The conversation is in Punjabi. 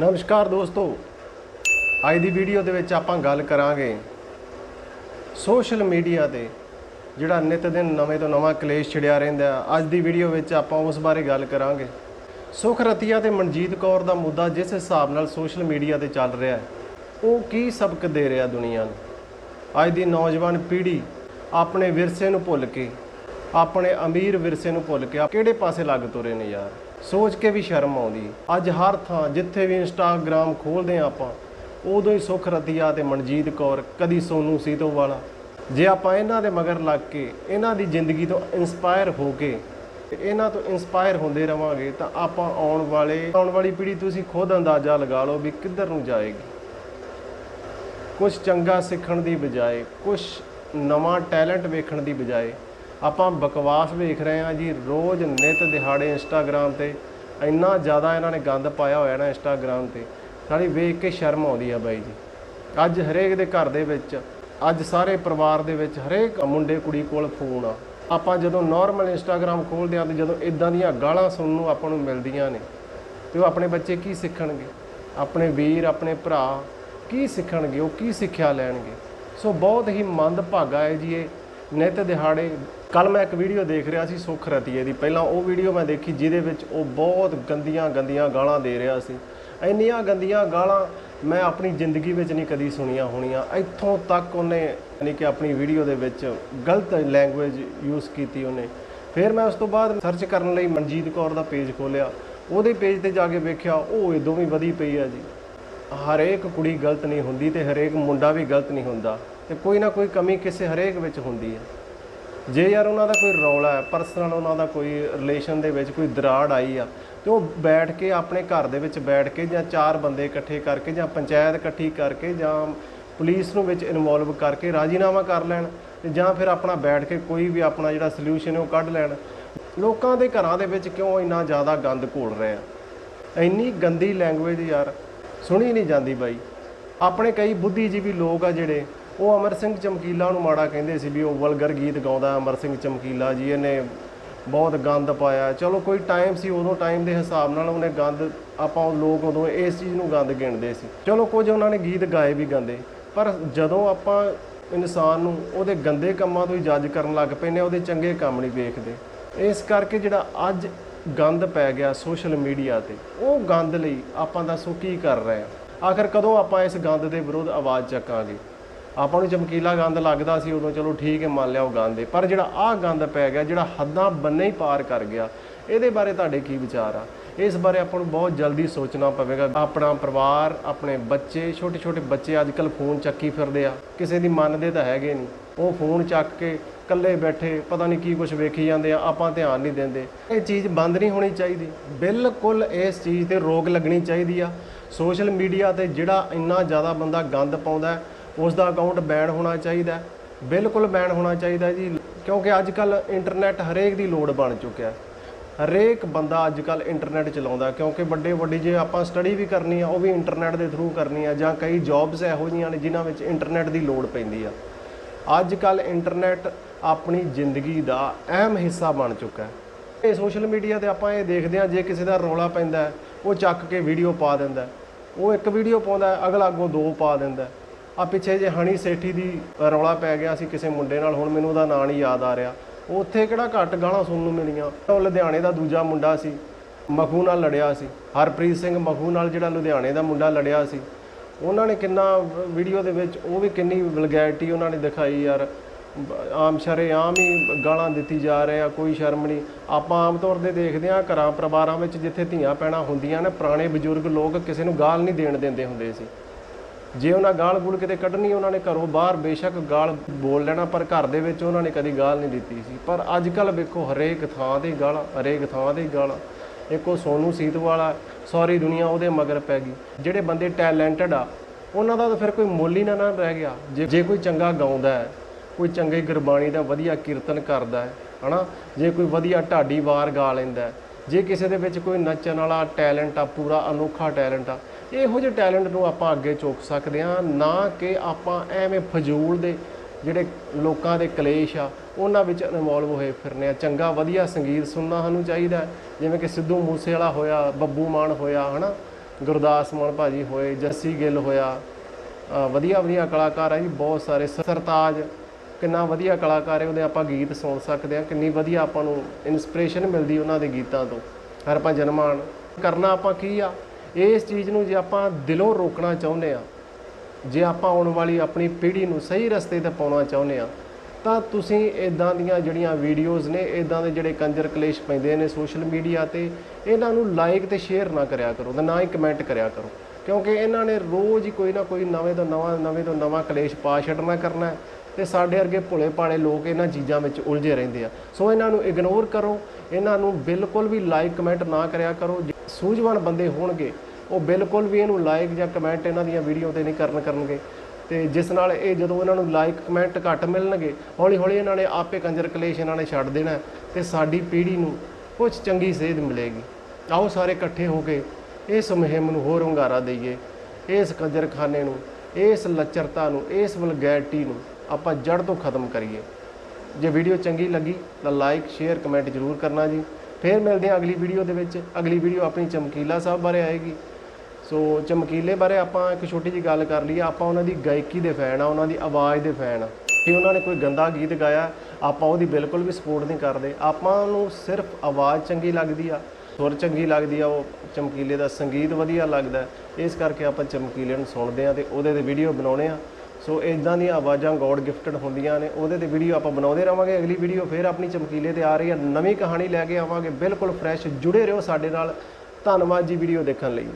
ਨਮਸਕਾਰ ਦੋਸਤੋ। ਅੱਜ ਦੀ ਵੀਡੀਓ ਦੇ ਵਿੱਚ ਆਪਾਂ ਗੱਲ ਕਰਾਂਗੇ ਸੋਸ਼ਲ ਮੀਡੀਆ ਤੇ, ਜਿਹੜਾ ਨਿਤ ਦਿਨ ਨਵੇਂ ਤੋਂ ਨਵਾਂ ਕਲੇਸ਼ ਛਿੜਿਆ ਰਹਿੰਦਾ ਅੱਜ ਦੀ ਵੀਡੀਓ ਵਿੱਚ ਆਪਾਂ ਉਸ ਬਾਰੇ ਗੱਲ ਕਰਾਂਗੇ। ਸੁਖ ਰਤੀਆ ਤੇ ਮਨਜੀਤ ਕੌਰ ਦਾ ਮੁੱਦਾ ਜਿਸ ਹਿਸਾਬ ਨਾਲ ਸੋਸ਼ਲ ਮੀਡੀਆ ਤੇ ਚੱਲ ਰਿਹਾ ਹੈ, ਉਹ ਕੀ ਸਬਕ ਦੇ ਰਿਹਾ ਦੁਨੀਆ ਨੂੰ? ਅੱਜ ਦੀ ਨੌਜਵਾਨ ਪੀੜ੍ਹੀ ਆਪਣੇ ਵਿਰਸੇ ਨੂੰ ਭੁੱਲ ਕੇ, ਆਪਣੇ ਅਮੀਰ ਵਿਰਸੇ ਨੂੰ ਭੁੱਲ ਕੇ ਆ ਕਿਹੜੇ ਪਾਸੇ ਲੱਗ ਤੁਰੇ ਨੇ ਯਾਰ? ਸੋਚ ਕੇ ਵੀ ਸ਼ਰਮ ਆਉਂਦੀ। ਅੱਜ ਹਰ ਥਾਂ ਜਿੱਥੇ ਵੀ ਇੰਸਟਾਗ੍ਰam ਖੋਲਦੇ ਆ ਆਪਾਂ, ਉਦੋਂ ਹੀ ਸੁਖ ਰਤੀਆ ਤੇ ਮਨਜੀਤ ਕੌਰ ਕਦੀ ਸੋਨੂ ਸੀਤੋ ਵਾਲਾ। ਜੇ ਆਪਾਂ ਇਹਨਾਂ ਦੇ ਮਗਰ ਲੱਗ ਕੇ, ਇਹਨਾਂ ਦੀ ਜ਼ਿੰਦਗੀ ਤੋਂ ਇਨਸਪਾਇਰ ਹੋ ਕੇ ਤੇ ਇਹਨਾਂ ਤੋਂ ਇਨਸਪਾਇਰ ਹੁੰਦੇ ਰਵਾਂਗੇ, ਤਾਂ ਆਪਾਂ ਆਉਣ ਵਾਲੇ, ਆਉਣ ਵਾਲੀ ਪੀੜ੍ਹੀ ਤੁਸੀਂ ਖੁਦ ਅੰਦਾਜ਼ਾ ਲਗਾ ਲਓ ਵੀ ਕਿੱਧਰ ਨੂੰ ਜਾਏਗੀ। ਕੁਝ ਚੰਗਾ ਸਿੱਖਣ ਦੀ ਬਜਾਏ ਕੁਝ ਨਵਾਂ ਟੈਲੈਂਟ ਵੇਖਣ ਦੀ ਬਜਾਏ ਆਪਾਂ ਬਕਵਾਸ ਵੇਖ ਰਹੇ ਹਾਂ ਜੀ, ਰੋਜ਼ ਨਿਤ ਦਿਹਾੜੇ ਇੰਸਟਾਗ੍ਰam ਤੇ, ਇੰਨਾ ਜ਼ਿਆਦਾ ਇਹਨਾਂ ਨੇ ਗੰਦ ਪਾਇਆ ਹੋਇਆ ਨਾ ਇੰਸਟਾਗ੍ਰam ਤੇ ਸਾਡੀ ਵੇਖ ਕੇ ਸ਼ਰਮ ਆਉਂਦੀ ਆ ਬਾਈ ਜੀ। ਅੱਜ ਹਰੇਕ ਦੇ ਘਰ ਦੇ ਵਿੱਚ, ਅੱਜ ਸਾਰੇ ਪਰਿਵਾਰ ਦੇ ਵਿੱਚ ਹਰੇਕ ਮੁੰਡੇ ਕੁੜੀ ਕੋਲ ਫੋਨ ਆ। ਆਪਾਂ ਜਦੋਂ ਨਾਰਮਲ ਇੰਸਟਾਗ੍ਰam ਖੋਲਦੇ ਆ ਤੇ ਜਦੋਂ ਇਦਾਂ ਦੀਆਂ ਗਾਲਾਂ ਸੁਣਨ ਨੂੰ ਆਪਾਂ ਨੂੰ ਮਿਲਦੀਆਂ ਨੇ, ਤੇ ਉਹ ਆਪਣੇ ਬੱਚੇ ਕੀ ਸਿੱਖਣਗੇ? ਆਪਣੇ ਵੀਰ, ਆਪਣੇ ਭਰਾ ਕੀ ਸਿੱਖਣਗੇ? ਉਹ ਕੀ ਸਿੱਖਿਆ ਲੈਣਗੇ? ਸੋ ਬਹੁਤ ਹੀ ਮੰਦ ਭਾਗਾ ਹੈ ਜੀ ਇਹ। ਨਿਤ ਦਿਹਾੜੇ। ਕੱਲ ਮੈਂ ਇੱਕ ਵੀਡੀਓ ਦੇਖ ਰਿਹਾ ਸੀ ਸੁਖ ਰਤੀਏ ਦੀ। ਪਹਿਲਾਂ ਉਹ ਵੀਡੀਓ ਮੈਂ ਦੇਖੀ ਜਿਹਦੇ ਵਿੱਚ ਉਹ ਬਹੁਤ ਗੰਦੀਆਂ ਗੰਦੀਆਂ ਗਾਲਾਂ ਦੇ ਰਿਹਾ ਸੀ। ਇੰਨੀਆਂ ਗੰਦੀਆਂ ਗਾਲਾਂ ਮੈਂ ਆਪਣੀ ਜ਼ਿੰਦਗੀ ਵਿੱਚ ਨਹੀਂ ਕਦੀ ਸੁਣੀਆਂ ਹੋਣੀਆਂ। ਇੱਥੋਂ ਤੱਕ ਉਹਨੇ ਯਾਨੀ ਕਿ ਆਪਣੀ ਵੀਡੀਓ ਦੇ ਵਿੱਚ ਗਲਤ ਲੈਂਗੁਏਜ ਯੂਜ਼ ਕੀਤੀ ਉਹਨੇ। ਫਿਰ ਮੈਂ ਉਸ ਤੋਂ ਬਾਅਦ ਸਰਚ ਕਰਨ ਲਈ ਮਨਜੀਤ ਕੌਰ ਦਾ ਪੇਜ ਖੋਲਿਆ ਉਹਦੇ ਪੇਜ ਤੇ ਜਾ ਕੇ ਵੇਖਿਆ, ਉਹ ਇਦੋਂ ਵੀ ਵਧੀ ਪਈ ਆ ਜੀ। ਹਰੇਕ ਕੁੜੀ ਗਲਤ ਨਹੀਂ ਹੁੰਦੀ ਤੇ ਹਰੇਕ ਮੁੰਡਾ ਵੀ ਗਲਤ ਨਹੀਂ ਹੁੰਦਾ। ਤੇ ਕੋਈ ਨਾ ਕੋਈ ਕਮੀ ਕਿਸੇ ਹਰੇਕ ਵਿੱਚ ਹੁੰਦੀ ਹੈ। ਜੇ ਯਾਰ ਉਹਨਾਂ ਦਾ ਕੋਈ ਰੌਲਾ ਹੈ ਪਰਸਨਲ ਉਹਨਾਂ ਦਾ ਕੋਈ ਰਿਲੇਸ਼ਨ ਦੇ ਵਿੱਚ ਕੋਈ ਦਰਾੜ ਆਈ ਆ, ਤੇ ਉਹ ਬੈਠ ਕੇ ਆਪਣੇ ਘਰ ਦੇ ਵਿੱਚ ਬੈਠ ਕੇ ਜਾਂ ਚਾਰ ਬੰਦੇ ਇਕੱਠੇ ਕਰਕੇ ਜਾਂ ਪੰਚਾਇਤ ਇਕੱਠੀ ਕਰਕੇ ਜਾਂ ਪੁਲਿਸ ਨੂੰ ਵਿੱਚ ਇਨਵੋਲਵ ਕਰਕੇ ਰਾਜੀਨਾਮਾ ਕਰ ਲੈਣ ਤੇ ਜਾਂ ਫਿਰ ਆਪਣਾ ਬੈਠ ਕੇ ਕੋਈ ਵੀ ਆਪਣਾ ਜਿਹੜਾ ਸੋਲੂਸ਼ਨ ਹੈ ਉਹ ਕੱਢ ਲੈਣ। ਲੋਕਾਂ ਦੇ ਘਰਾਂ ਦੇ ਵਿੱਚ ਕਿਉਂ ਇੰਨਾ ਜ਼ਿਆਦਾ ਗੰਦ ਘੋਲ ਰਹੇ ਆ? ਇੰਨੀ ਗੰਦੀ ਲੈਂਗੁਏਜ ਯਾਰ, ਸੁਣੀ ਨਹੀਂ ਜਾਂਦੀ ਬਾਈ। ਆਪਣੇ ਕਈ ਬੁੱਧੀਜੀਵੀ ਲੋਕ ਆ ਜਿਹੜੇ ਉਹ ਅਮਰ ਸਿੰਘ ਚਮਕੀਲਾ ਨੂੰ ਮਾੜਾ ਕਹਿੰਦੇ ਸੀ ਵੀ ਉਹ ਵਲਗਰ ਗੀਤ ਗਾਉਂਦਾ ਅਮਰ ਸਿੰਘ ਚਮਕੀਲਾ ਜੀ, ਇਹਨੇ ਬਹੁਤ ਗੰਦ ਪਾਇਆ ਚਲੋ ਕੋਈ ਟਾਈਮ ਸੀ, ਉਦੋਂ ਟਾਈਮ ਦੇ ਹਿਸਾਬ ਨਾਲ ਉਹਨੇ ਗੰਦ, ਆਪਾਂ ਉਹ ਲੋਕ ਉਦੋਂ ਇਸ ਚੀਜ਼ ਨੂੰ ਗੰਦ ਗਿਣਦੇ ਸੀ। ਚਲੋ ਕੁਝ ਉਹਨਾਂ ਨੇ ਗੀਤ ਗਾਏ ਵੀ ਗੰਦੇ, ਪਰ ਜਦੋਂ ਆਪਾਂ ਇਨਸਾਨ ਨੂੰ ਉਹਦੇ ਗੰਦੇ ਕੰਮਾਂ ਤੋਂ ਹੀ ਜੱਜ ਕਰਨ ਲੱਗ ਪੈਨੇ ਉਹਦੇ ਚੰਗੇ ਕੰਮ ਨਹੀਂ ਵੇਖਦੇ। ਇਸ ਕਰਕੇ ਜਿਹੜਾ ਅੱਜ ਗੰਦ ਪੈ ਗਿਆ ਸੋਸ਼ਲ ਮੀਡੀਆ ਤੇ, ਉਹ ਗੰਦ ਲਈ ਆਪਾਂ ਦੱਸੋ ਕੀ ਕਰ ਰਹੇ ਆ ਆਖਰ ਕਦੋਂ ਆਪਾਂ ਇਸ ਗੰਦ ਦੇ ਵਿਰੁੱਧ ਆਵਾਜ਼ ਚੱਕਾਂਗੇ? ਆਪਾਂ ਨੂੰ ਚਮਕੀਲਾ ਗੰਦ ਲੱਗਦਾ ਸੀ, ਉਦੋਂ ਚਲੋ ਠੀਕ ਹੈ, ਮੰਨ ਲਿਆ ਉਹ ਗੰਦ ਹੈ ਪਰ ਜਿਹੜਾ ਆਹ ਗੰਦ ਪੈ ਗਿਆ, ਜਿਹੜਾ ਹੱਦਾਂ ਬੰਨੇ ਹੀ ਪਾਰ ਕਰ ਗਿਆ, ਇਹਦੇ ਬਾਰੇ ਤੁਹਾਡੇ ਕੀ ਵਿਚਾਰ ਆ? ਇਸ ਬਾਰੇ ਆਪਾਂ ਨੂੰ ਬਹੁਤ ਜਲਦੀ ਸੋਚਣਾ ਪਵੇਗਾ। ਆਪਣਾ ਪਰਿਵਾਰ, ਆਪਣੇ ਬੱਚੇ ਛੋਟੇ ਛੋਟੇ ਬੱਚੇ ਅੱਜ ਕੱਲ ਫੋਨ ਚੱਕੀ ਫਿਰਦੇ ਆ। ਕਿਸੇ ਦੀ ਮੰਨਦੇ ਤਾਂ ਹੈਗੇ ਨਹੀਂ। ਉਹ ਫੋਨ ਚੱਕ ਕੇ ਇਕੱਲੇ ਬੈਠੇ, ਪਤਾ ਨਹੀਂ ਕੀ ਕੁਝ ਵੇਖੀ ਜਾਂਦੇ ਆ, ਆਪਾਂ ਧਿਆਨ ਨਹੀਂ ਦਿੰਦੇ। ਇਹ ਚੀਜ਼ ਬੰਦ ਨਹੀਂ ਹੋਣੀ ਚਾਹੀਦੀ। ਬਿਲਕੁਲ ਇਸ ਚੀਜ਼ ਤੇ ਰੋਕ ਲੱਗਣੀ ਚਾਹੀਦੀ ਆ। ਸੋਸ਼ਲ ਮੀਡੀਆ ਤੇ ਜਿਹੜਾ ਇੰਨਾ ਜ਼ਿਆਦਾ ਬੰਦਾ ਗੰਦ ਪਾਉਂਦਾ ਉਸ ਦਾ ਅਕਾਊਂਟ ਬੈਨ ਹੋਣਾ ਚਾਹੀਦਾ ਬਿਲਕੁਲ ਬੈਨ ਹੋਣਾ ਚਾਹੀਦਾ ਜੀ, ਕਿਉਂਕਿ ਅੱਜ ਕੱਲ ਇੰਟਰਨੈਟ ਹਰੇਕ ਦੀ ਲੋੜ ਬਣ ਚੁੱਕਿਆ ਹਰੇਕ ਬੰਦਾ ਅੱਜ ਕੱਲ ਇੰਟਰਨੈਟ ਚਲਾਉਂਦਾ ਕਿਉਂਕਿ ਵੱਡੇ ਵੱਡੀ ਜੇ ਆਪਾਂ ਸਟੱਡੀ ਵੀ ਕਰਨੀ ਆ, ਉਹ ਵੀ ਇੰਟਰਨੈਟ ਦੇ ਥਰੂ ਕਰਨੀ ਆ, ਜਾਂ ਕਈ ਜੌਬਸ ਇਹੋ ਜਿਹੀਆਂ ਨੇ ਜਿਨ੍ਹਾਂ ਵਿੱਚ ਇੰਟਰਨੈਟ ਦੀ ਲੋੜ ਪੈਂਦੀ ਆ। ਅੱਜ ਕੱਲ ਇੰਟਰਨੈਟ ਆਪਣੀ ਜ਼ਿੰਦਗੀ ਦਾ ਅਹਿਮ ਹਿੱਸਾ ਬਣ ਚੁੱਕਾ ਹੈ। ਇਹ ਸੋਸ਼ਲ ਮੀਡੀਆ ਤੇ ਆਪਾਂ ਇਹ ਦੇਖਦੇ ਆ ਜੇ ਕਿਸੇ ਦਾ ਰੌਲਾ ਪੈਂਦਾ ਉਹ ਚੱਕ ਕੇ ਵੀਡੀਓ ਪਾ ਦਿੰਦਾ ਉਹ ਇੱਕ ਵੀਡੀਓ ਪਾਉਂਦਾ ਅਗਲਾ ਅੱਗੋਂ ਦੋ ਪਾ ਦਿੰਦਾ ਆ ਪਿੱਛੇ ਜੇ ਹਣੀ ਸੇਠੀ ਦੀ ਰੌਲਾ ਪੈ ਗਿਆ ਸੀ ਕਿਸੇ ਮੁੰਡੇ ਨਾਲ, ਹੁਣ ਮੈਨੂੰ ਉਹਦਾ ਨਾਂ ਨਹੀਂ ਯਾਦ ਆ ਰਿਹਾ। ਉੱਥੇ ਕਿਹੜਾ ਘੱਟ ਗਾਲਾਂ ਸੁਣਨ ਨੂੰ ਮਿਲੀਆਂ। ਉਹ ਲੁਧਿਆਣੇ ਦਾ ਦੂਜਾ ਮੁੰਡਾ ਸੀ, ਮਖੂ ਨਾਲ ਲੜਿਆ ਸੀ। ਹਰਪ੍ਰੀਤ ਸਿੰਘ ਮਖੂ ਨਾਲ ਜਿਹੜਾ ਲੁਧਿਆਣੇ ਦਾ ਮੁੰਡਾ ਲੜਿਆ ਸੀ। ਉਹਨਾਂ ਨੇ ਕਿੰਨਾ ਵੀਡੀਓ ਦੇ ਵਿੱਚ, ਉਹ ਵੀ ਕਿੰਨੀ ਵਲਗੈਰਿਟੀ ਉਹਨਾਂ ਨੇ ਦਿਖਾਈ ਯਾਰ। ਆਮ ਸ਼ਰੇ ਆਮ ਹੀ ਗਾਲਾਂ ਦਿੱਤੀ ਜਾ ਰਹੇ ਆ, ਕੋਈ ਸ਼ਰਮ ਨਹੀਂ। ਆਪਾਂ ਆਮ ਤੌਰ ਤੇ ਦੇਖਦੇ ਆ ਘਰਾਂ ਪਰਿਵਾਰਾਂ ਵਿੱਚ ਜਿੱਥੇ ਧੀਆਂ ਪੈਣਾ ਹੁੰਦੀਆਂ ਨੇ, ਪੁਰਾਣੇ ਬਜ਼ੁਰਗ ਲੋਕ ਕਿਸੇ ਨੂੰ ਗਾਲ ਨਹੀਂ ਦੇਣ ਦਿੰਦੇ ਹੁੰਦੇ ਸੀ। ਜੇ ਉਹਨਾਂ ਗਾਲ ਗੂਲ ਕਿਤੇ ਕੱਢਣੀ ਉਹਨਾਂ ਨੇ ਘਰੋਂ ਬਾਹਰ ਬੇਸ਼ੱਕ ਗਾਲ ਬੋਲ ਲੈਣਾ, ਪਰ ਘਰ ਦੇ ਵਿੱਚ ਉਹਨਾਂ ਨੇ ਕਦੀ ਗਾਲ ਨਹੀਂ ਦਿੱਤੀ ਸੀ। ਪਰ ਅੱਜ ਕੱਲ ਵੇਖੋ, ਹਰੇਕ ਥਾਂ ਤੇ ਗਾਲਾਂ, ਹਰੇਕ ਥਾਂ ਤੇ ਗਾਲਾਂ। ਇੱਕੋ ਸੋਨੂ ਸੀਤ ਵਾਲਾ ਸਾਰੀ ਦੁਨੀਆ ਉਹਦੇ ਮਗਰ ਪੈ ਗਈ। ਜਿਹੜੇ ਬੰਦੇ ਟੈਲੈਂਟਡ ਆ, ਉਹਨਾਂ ਦਾ ਤਾਂ ਫਿਰ ਕੋਈ ਮੁੱਲ ਹੀ ਨਾ ਨਾ ਰਹਿ ਗਿਆ। ਜੇ ਜੇ ਕੋਈ ਚੰਗਾ ਗਾਉਂਦਾ ਹੈ, ਕੋਈ ਚੰਗੀ ਗੁਰਬਾਣੀ ਦਾ ਵਧੀਆ ਕੀਰਤਨ ਕਰਦਾ ਹੈ, ਹਨਾ? ਜੇ ਕੋਈ ਵਧੀਆ ਢਾਡੀ ਵਾਰ ਗਾ ਲੈਂਦਾ ਜੇ ਕਿਸੇ ਦੇ ਵਿੱਚ ਕੋਈ ਨੱਚਣ ਵਾਲਾ ਟੈਲੈਂਟ ਆ, ਪੂਰਾ ਅਨੋਖਾ ਟੈਲੈਂਟ ਆ ਇਹੋ ਜਿਹੇ ਟੈਲੈਂਟ ਨੂੰ ਆਪਾਂ ਅੱਗੇ ਚੁੱਕ ਸਕਦੇ ਹਾਂ, ਨਾ ਕਿ ਆਪਾਂ ਐਵੇਂ ਫਜ਼ੂਲ ਦੇ ਜਿਹੜੇ ਲੋਕਾਂ ਦੇ ਕਲੇਸ਼ ਆ, ਉਹਨਾਂ ਵਿੱਚ ਇਨਵੋਲਵ ਹੋਏ ਫਿਰਨੇ ਆ। ਚੰਗਾ ਵਧੀਆ ਸੰਗੀਤ ਸੁਣਨਾ ਸਾਨੂੰ ਚਾਹੀਦਾ ਜਿਵੇਂ ਕਿ ਸਿੱਧੂ ਮੂਸੇ ਵਾਲਾ ਹੋਇਆ, ਬੱਬੂ ਮਾਨ ਹੋਇਆ, ਹਨਾ? ਗੁਰਦਾਸ ਮਾਨ ਭਾਜੀ ਹੋਏ, ਜੱਸੀ ਗਿੱਲ ਹੋਇਆ। ਵਧੀਆ ਵਧੀਆ ਕਲਾਕਾਰ ਆ ਜੀ, ਬਹੁਤ ਸਾਰੇ। ਸਰਤਾਜ, ਕਿੰਨਾ ਵਧੀਆ ਕਲਾਕਾਰ ਹੈ, ਉਹਦੇ ਆਪਾਂ ਗੀਤ ਸੁਣ ਸਕਦੇ ਆ ਕਿੰਨੀ ਵਧੀਆ ਆਪਾਂ ਨੂੰ ਇਨਸਪੀਰੇਸ਼ਨ ਮਿਲਦੀ ਉਹਨਾਂ ਦੇ ਗੀਤਾਂ ਤੋਂ। ਹਰਭਜਨ ਮਾਨ, ਕਰਨਾ ਆਪਾਂ ਕੀ ਆ? ਇਸ ਚੀਜ਼ ਨੂੰ ਜੇ ਆਪਾਂ ਦਿਲੋਂ ਰੋਕਣਾ ਚਾਹੁੰਦੇ ਆ ਜੇ ਆਪਾਂ ਆਉਣ ਵਾਲੀ ਆਪਣੀ ਪੀੜ੍ਹੀ ਨੂੰ ਸਹੀ ਰਸਤੇ ਤੇ ਪਾਉਣਾ ਚਾਹੁੰਦੇ ਆ ਤਾਂ ਤੁਸੀਂ ਇਦਾਂ ਦੀਆਂ ਜਿਹੜੀਆਂ ਵੀਡੀਓਜ਼ ਨੇ ਇਦਾਂ ਦੇ ਜਿਹੜੇ ਕੰਜਰ ਕਲੇਸ਼ ਪੈਂਦੇ ਨੇ ਸੋਸ਼ਲ ਮੀਡੀਆ ਤੇ, ਇਹਨਾਂ ਨੂੰ ਲਾਈਕ ਤੇ ਸ਼ੇਅਰ ਨਾ ਕਰਿਆ ਕਰੋ ਤੇ ਨਾ ਹੀ ਕਮੈਂਟ ਕਰਿਆ ਕਰੋ। ਕਿਉਂਕਿ ਇਹਨਾਂ ਨੇ ਰੋਜ਼ ਹੀ ਕੋਈ ਨਾ ਕੋਈ ਨਵੇਂ ਤੋਂ ਨਵਾਂ, ਨਵੇਂ ਤੋਂ ਨਵਾਂ ਕਲੇਸ਼ ਪਾ ਛੱਡਣਾ ਕਰਨਾ ਹੈ ਤੇ ਸਾਡੇ ਵਰਗੇ ਭੋਲੇ ਭਾਲੇ ਲੋਕ ਇਹਨਾਂ ਚੀਜ਼ਾਂ ਵਿੱਚ ਉਲਝੇ ਰਹਿੰਦੇ ਆ। ਸੋ ਇਹਨਾਂ ਨੂੰ ਇਗਨੋਰ ਕਰੋ, ਇਹਨਾਂ ਨੂੰ ਬਿਲਕੁਲ ਵੀ ਲਾਈਕ ਕਮੈਂਟ ਨਾ ਕਰਿਆ ਕਰੋ। ਜੇ ਸੂਝਵਾਨ ਬੰਦੇ ਹੋਣਗੇ, ਉਹ ਬਿਲਕੁਲ ਵੀ ਇਹਨੂੰ ਲਾਈਕ ਜਾਂ ਕਮੈਂਟ ਇਹਨਾਂ ਦੀਆਂ ਵੀਡੀਓ ਤੇ ਨਹੀਂ ਕਰਨ ਕਰਨਗੇ। ਤੇ ਜਿਸ ਨਾਲ ਇਹ ਜਦੋਂ ਇਹਨਾਂ ਨੂੰ ਲਾਈਕ ਕਮੈਂਟ ਘੱਟ ਮਿਲਣਗੇ ਹੌਲੀ ਹੌਲੀ ਇਹਨਾਂ ਨੇ ਆਪੇ ਕੰਜਰ ਕਲੇਸ਼ ਇਹਨਾਂ ਨੇ ਛੱਡ ਦੇਣਾ ਹੈ ਤੇ ਸਾਡੀ ਪੀੜ੍ਹੀ ਨੂੰ ਕੁਝ ਚੰਗੀ ਸੇਧ ਮਿਲੇਗੀ। ਆਓ ਸਾਰੇ ਇਕੱਠੇ ਹੋ ਕੇ ਇਸ ਮੁਹਿੰਮ ਨੂੰ ਹੋਰ ਹੁੰਗਾਰਾ ਦਈਏ, ਇਸ ਕੰਜਰਖਾਨੇ ਨੂੰ, ਇਸ ਲੱਚਰਤਾ ਨੂੰ, ਇਸ ਵਲਗੈਰਟੀ ਨੂੰ ਆਪਾਂ ਜੜ ਤੋਂ ਖਤਮ ਕਰੀਏ। ਜੇ ਵੀਡੀਓ ਚੰਗੀ ਲੱਗੀ ਤਾਂ ਲਾਈਕ ਸ਼ੇਅਰ ਕਮੈਂਟ ਜ਼ਰੂਰ ਕਰਨਾ ਜੀ। ਫੇਰ ਮਿਲਦੇ ਹਾਂ ਅਗਲੀ ਵੀਡੀਓ ਦੇ ਵਿੱਚ। ਅਗਲੀ ਵੀਡੀਓ ਆਪਣੀ ਚਮਕੀਲਾ ਸਾਹਿਬ ਬਾਰੇ ਆਏਗੀ। ਸੋ ਚਮਕੀਲੇ ਬਾਰੇ ਆਪਾਂ ਇੱਕ ਛੋਟੀ ਜੀ ਗੱਲ ਕਰ ਲਈਏ। ਆਪਾਂ ਉਹਨਾਂ ਦੀ ਗਾਇਕੀ ਦੇ ਫੈਨ ਆ, ਉਹਨਾਂ ਦੀ ਆਵਾਜ਼ ਦੇ ਫੈਨ ਆ। ਕਿ ਉਹਨਾਂ ਨੇ ਕੋਈ ਗੰਦਾ ਗੀਤ ਗਾਇਆ, ਆਪਾਂ ਉਹਦੀ ਬਿਲਕੁਲ ਵੀ ਸਪੋਰਟ ਨਹੀਂ ਕਰਦੇ। ਆਪਾਂ ਨੂੰ ਸਿਰਫ ਆਵਾਜ਼ ਚੰਗੀ ਲੱਗਦੀ ਆ, ਸੁਰ ਚੰਗੀ ਲੱਗਦੀ ਆ, ਉਹ ਚਮਕੀਲੇ ਦਾ ਸੰਗੀਤ ਵਧੀਆ ਲੱਗਦਾ। ਇਸ ਕਰਕੇ ਆਪਾਂ ਚਮਕੀਲੇ ਨੂੰ ਸੁਣਦੇ ਆ ਤੇ ਉਹਦੇ ਤੇ ਵੀਡੀਓ ਬਣਾਉਣੇ ਆ। ਸੋ ਇਦਾਂ ਦੀਆਂ ਆਵਾਜ਼ਾਂ ਗੋਡ ਗਿਫਟਡ ਹੁੰਦੀਆਂ ਨੇ। ਉਹਦੇ ਤੇ ਵੀਡੀਓ ਆਪਾਂ ਬਣਾਉਂਦੇ ਰਵਾਂਗੇ ਅਗਲੀ ਵੀਡੀਓ ਫੇਰ ਆਪਣੀ ਚਮਕੀਲੇ ਤੇ ਆ ਰਹੀ ਹੈ। ਨਵੀਂ ਕਹਾਣੀ ਲੈ ਕੇ ਆਵਾਂਗੇ। ਬਿਲਕੁਲ ਫਰੈਸ਼ ਜੁੜੇ ਰਹੋ ਸਾਡੇ ਨਾਲ। ਧੰਨਵਾਦ ਜੀ ਵੀਡੀਓ ਦੇਖਣ ਲਈ।